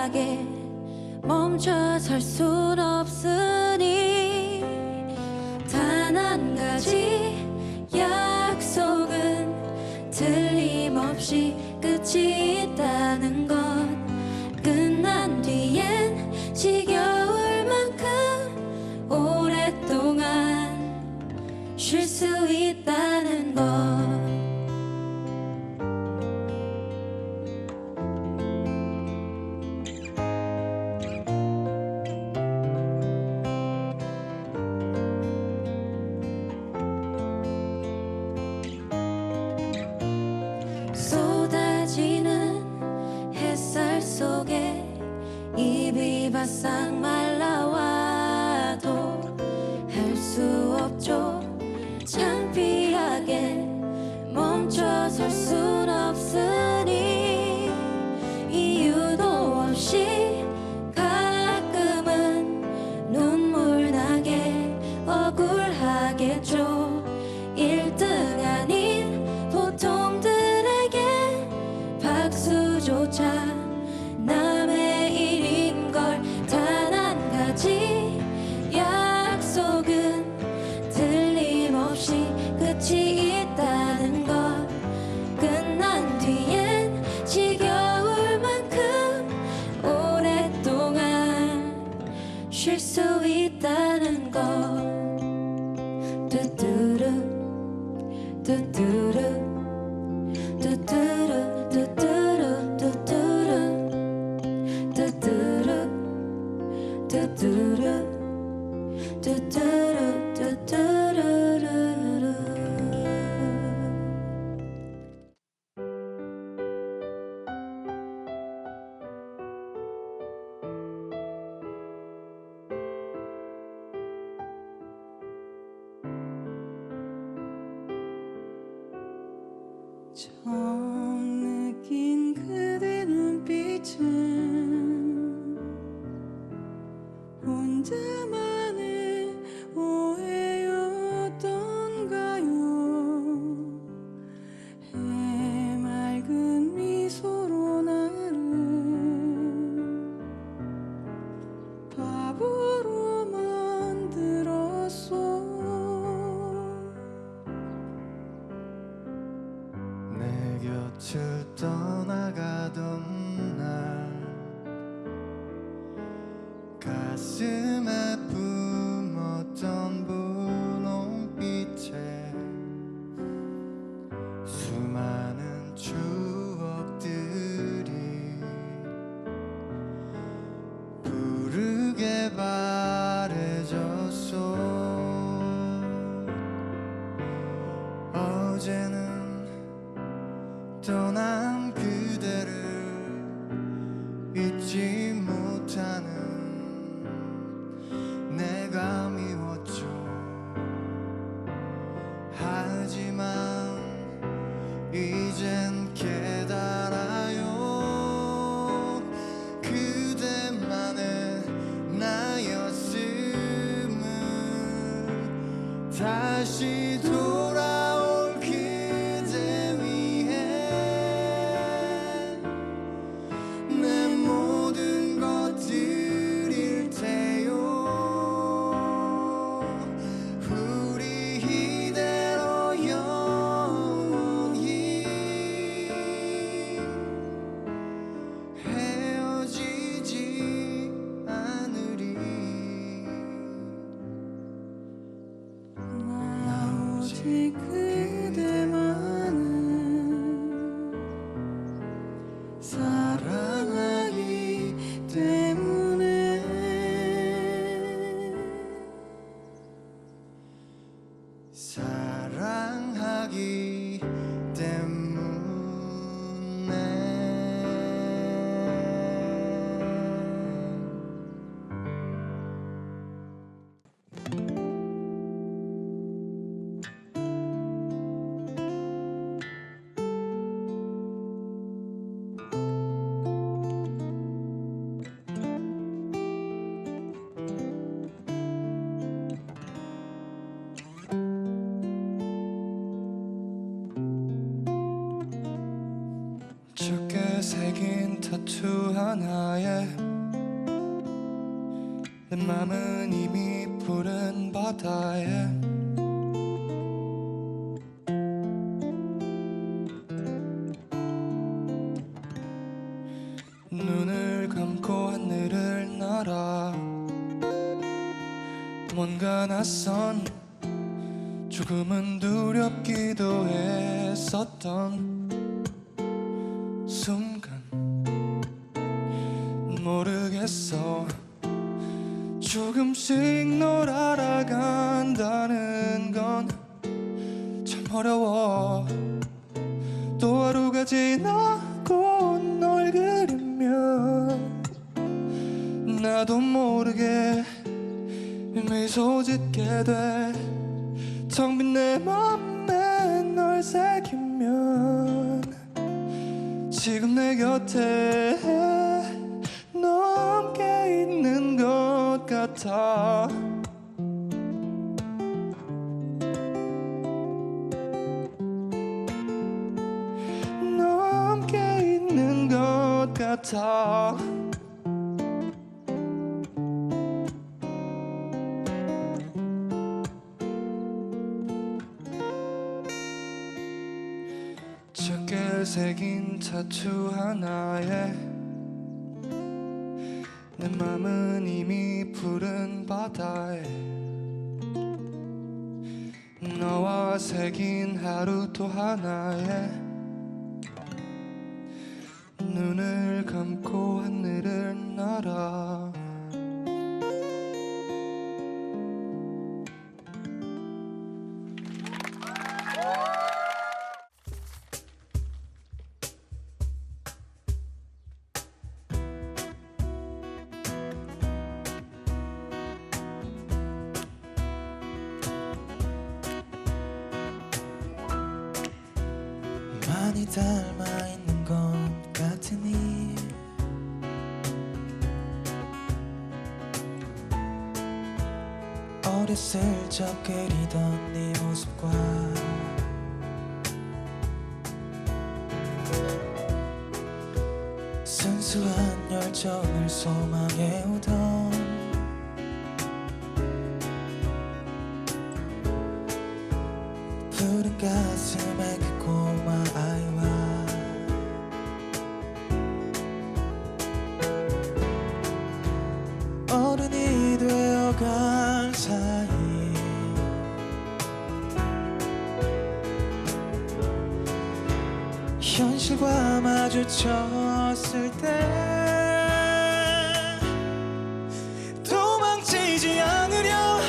하게 멈춰설 순 없으니 단 한 가지 약속은 틀림없이 끝이 있다는 것. 끝난 뒤엔 지겨울 만큼 오랫동안 쉴 수 있 ah song my go. 처음 느낀 그대 눈빛은 的土 Sad. 타투 하나에 내 맘은 이미 푸른 바다에 모르게 미소 짓게 돼텅 빈내 맘에 널 새기면 지금 내 곁에 너 함께 있는 것 같아. 너 함께 있는 것 같아 새긴 타투 하나에 내 맘은 이미 푸른 바다에 너와 새긴 하루 또 하나에 눈을 감고 하늘을 날아 적 그리던 네 모습과 순수한 열정을 소망해 마주쳤을 때 도망치지 않으려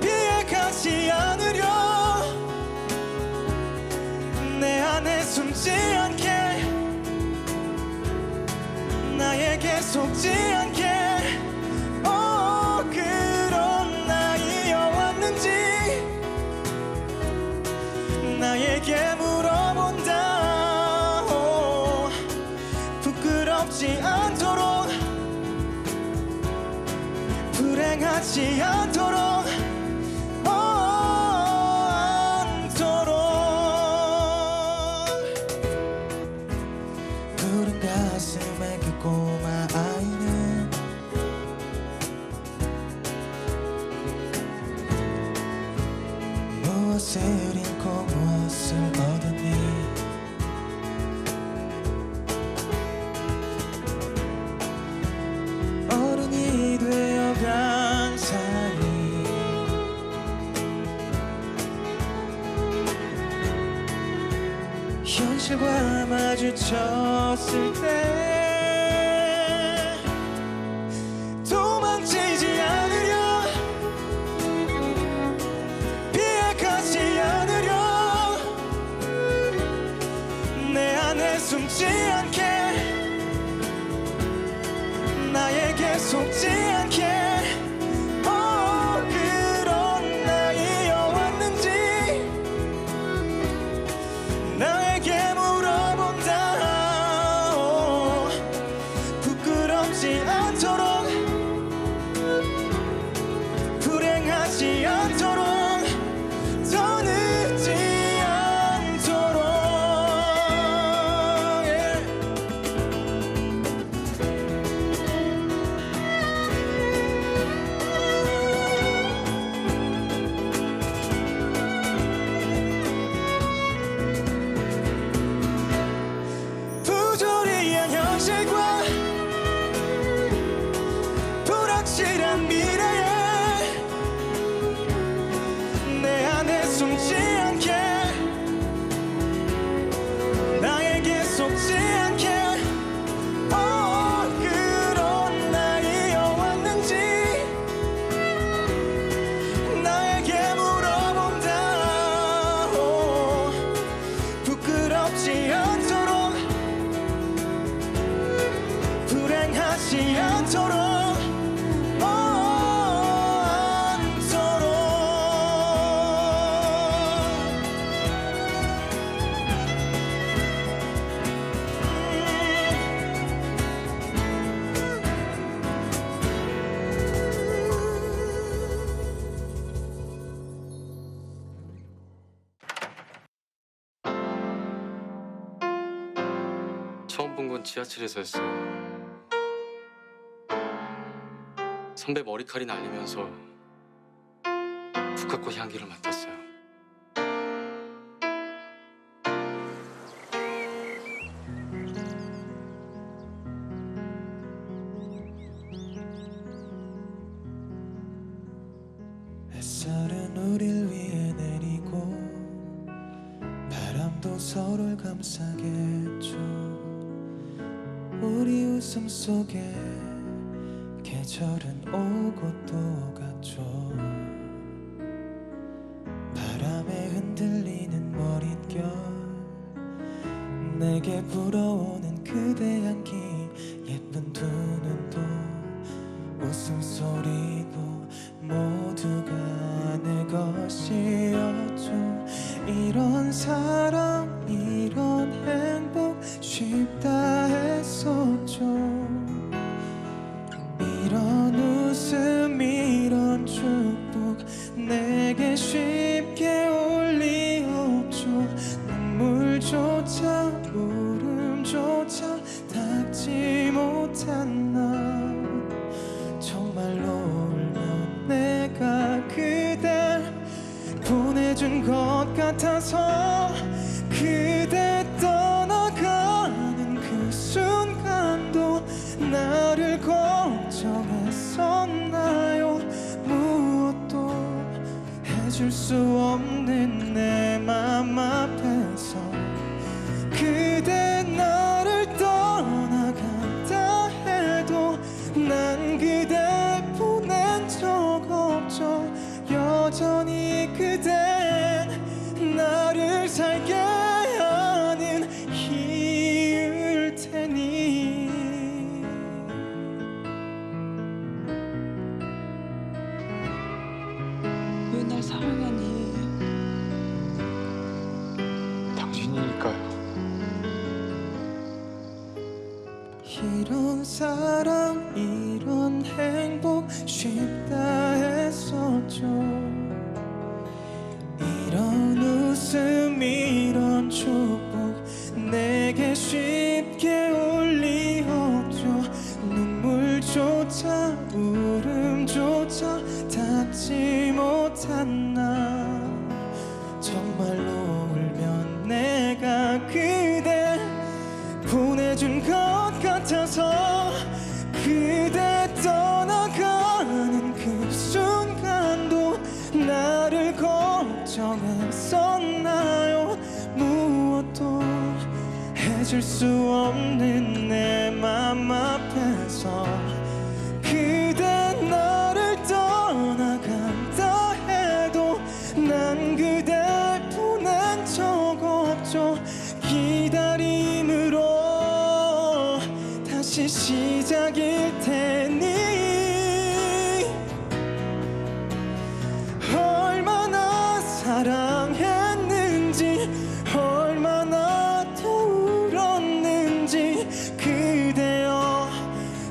비해가지 않으려. 내 안에 숨지 않게 나에게 속지 않게 안 지하철에서였어요. 선배 머리칼이 날리면서 북한꽃 향기를 맡았어요. 햇살은 우릴 위해 내리고 바람도 서로를 감싸겠죠 우리 웃음 속에 계절은 오고 또 갔죠. 바람에 흔들리는 머릿결 내게 불어 같아서 그대 떠나가는 그 순간도 나를 걱정했었나요? 무엇도 해줄 수 없는 내 맘 앞에서 그대 나를 떠나간다 해도 난 그대 보낸 적 없죠. 여전히 그댄 tan 다시 시작일 테니 얼마나 사랑했는지 얼마나 또 울었는지 그대여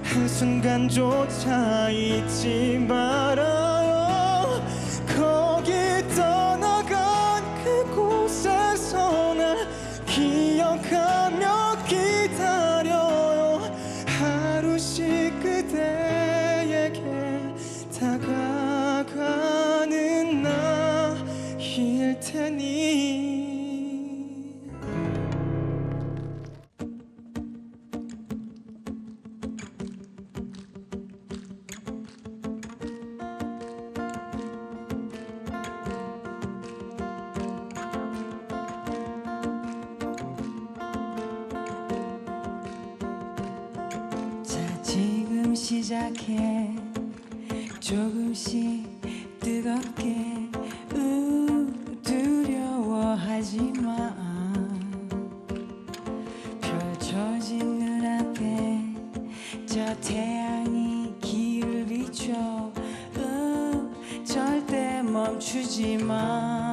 한순간조차 잊지 시작해. 조금씩 뜨겁게 우 두려워하지 마. 펼쳐진 눈앞에 저 태양이 길을 비춰. 우 절대 멈추지 마.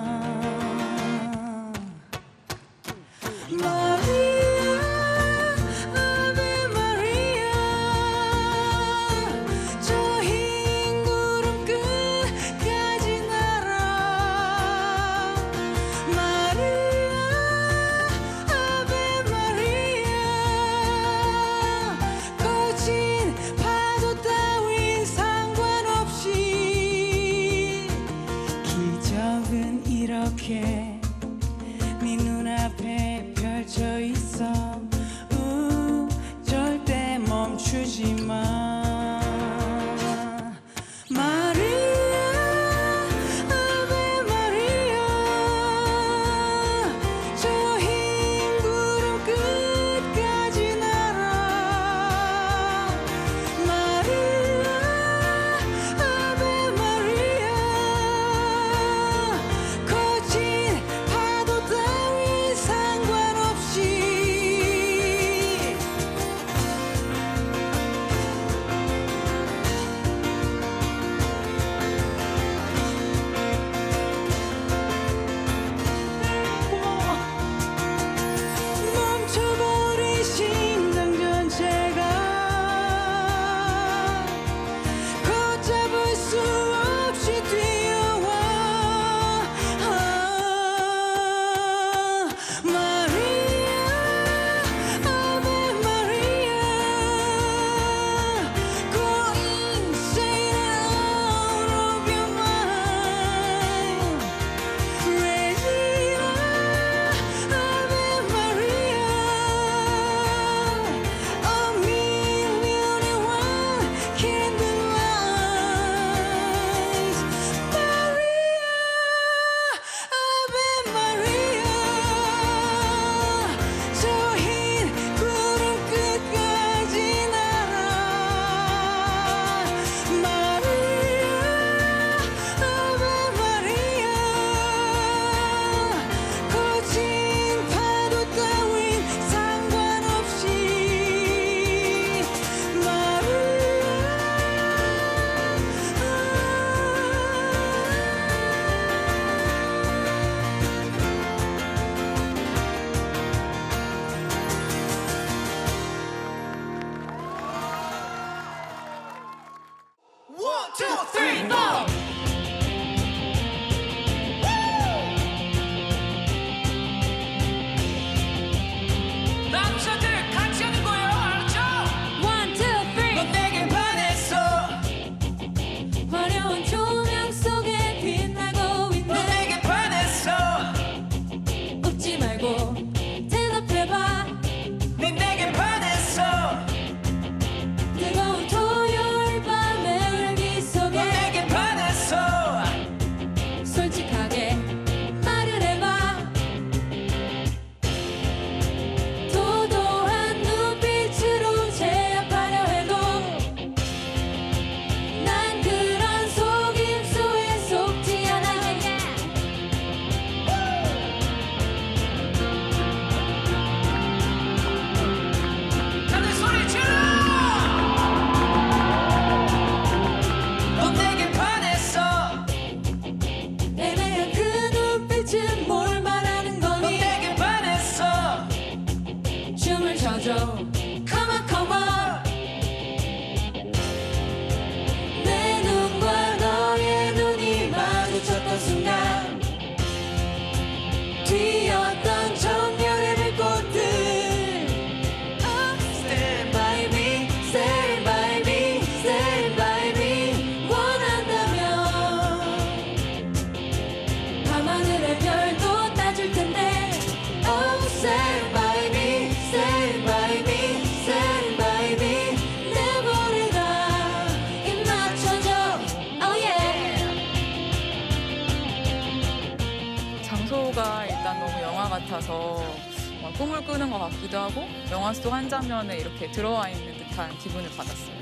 같아서 정말 꿈을 꾸는 것 같기도 하고 영화 속 한 장면에 이렇게 들어와 있는 듯한 기분을 받았어요.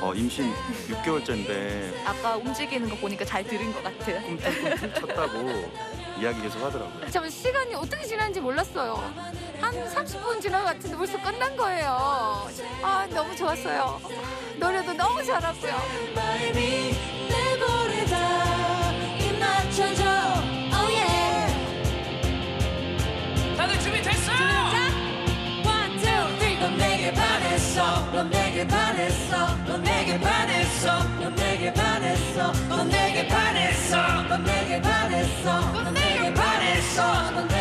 어, 임신 6개월째인데 아까 움직이는 거 보니까 잘 들은 것 같아요. 꿈틀꿈틀 쳤다고 이야기 계속 하더라고요. 저 시간이 어떻게 지났는지 몰랐어요. 한 30분 지난 것 같은데 벌써 끝난 거예요. 아, 너무 좋았어요. 노래도 너무 잘하고요. 반했어. 넌 내게 반했어. 넌 내게 반했어. 넌 내게 반했어. 넌 내게 반했어